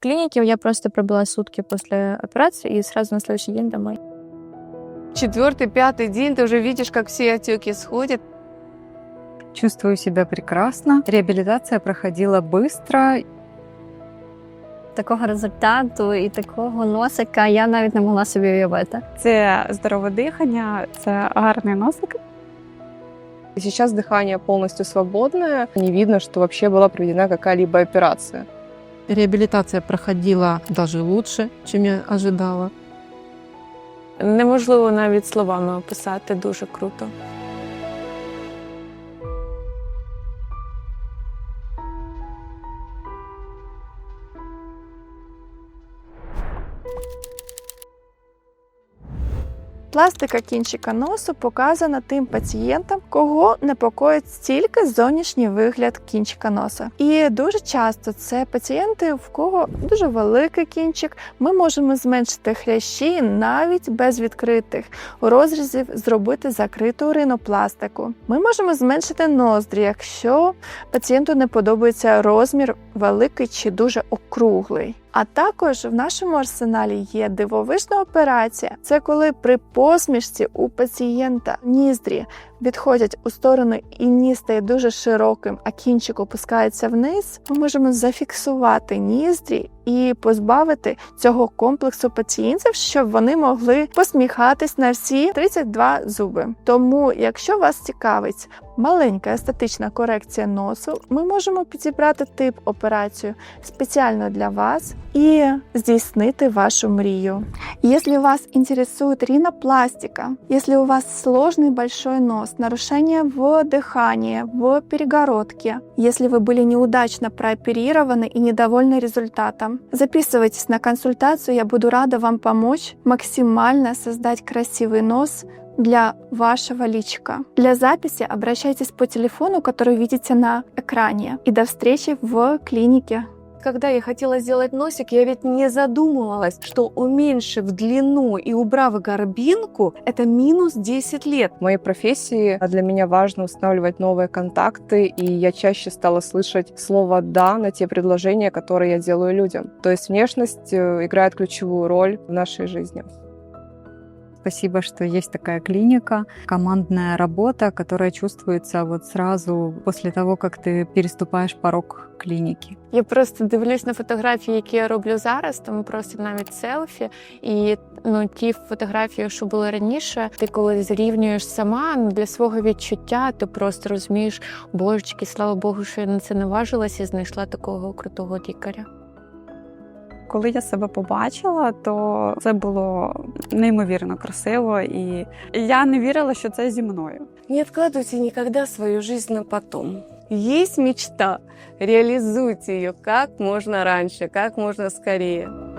клинике я просто пробыла сутки после операции и сразу на следующий день домой. Четвертый, пятый день ты уже видишь, как все отеки сходят. Чувствую себя прекрасно. Реабилитация проходила быстро. Такого результату і такого носика я навіть не могла собі уявити. Це здорове дихання, це гарний носик. И сейчас дыхание полностью свободное. Не видно, что вообще была проведена какая-либо операция. Реабілітація проходила даже лучше, чим я ожидала. Неможливо навіть словами описати дуже круто. Пластика кінчика носу показана тим пацієнтам, кого непокоїть стільки зовнішній вигляд кінчика носа. І дуже часто це пацієнти, в кого дуже великий кінчик. Ми можемо зменшити хрящі навіть без відкритих розрізів, зробити закриту ринопластику. Ми можемо зменшити ноздрі, якщо пацієнту не подобається розмір великий чи дуже округлий. А також в нашому арсеналі є дивовижна операція. Це коли при посмішці у пацієнта ніздрі відходять у сторону і ніс стає дуже широким, а кінчик опускається вниз. Ми можемо зафіксувати ніздрі і позбавити цього комплексу пацієнтів, щоб вони могли посміхатись на всі 32 зуби. Тому, якщо вас цікавить маленька естетична корекція носу, ми можемо підібрати тип операцію спеціально для вас и здійснити вашу мрію. Если вас интересует ринопластика, если у вас сложный большой нос, нарушение в дыхании, в перегородке, если вы были неудачно прооперированы и недовольны результатом, записывайтесь на консультацию, я буду рада вам помочь максимально создать красивый нос для вашего личика. Для записи обращайтесь по телефону, который видите на экране. И до встречи в клинике. Когда я хотела сделать носик, я ведь не задумывалась, что уменьшив длину и убрав горбинку, это минус 10 лет. В моей профессии для меня важно устанавливать новые контакты, и я чаще стала слышать слово «да» на те предложения, которые я делаю людям. То есть внешность э, играет ключевую роль в нашей жизни. Спасибо, что есть такая клиника, командная работа, которая чувствуется вот сразу после того, как ты переступаешь порог клиники. Я просто дивлюсь на фотографії, які я роблю зараз, тому просто навіть селфі. І ну ті фотографії, що були раніше, ти коли зрівнюєш сама ну, для свого відчуття, ти просто розумієш, божечки, слава Богу, що я на це наважилася і знайшла такого крутого лікаря. Коли я себе побачила, то це було неймовірно красиво, і я не вірила, що це зі мною. Не відкладуйте ніколи свою жизнь на потом. Есть мечта, реализуйте ее как можно раньше, как можно скорее.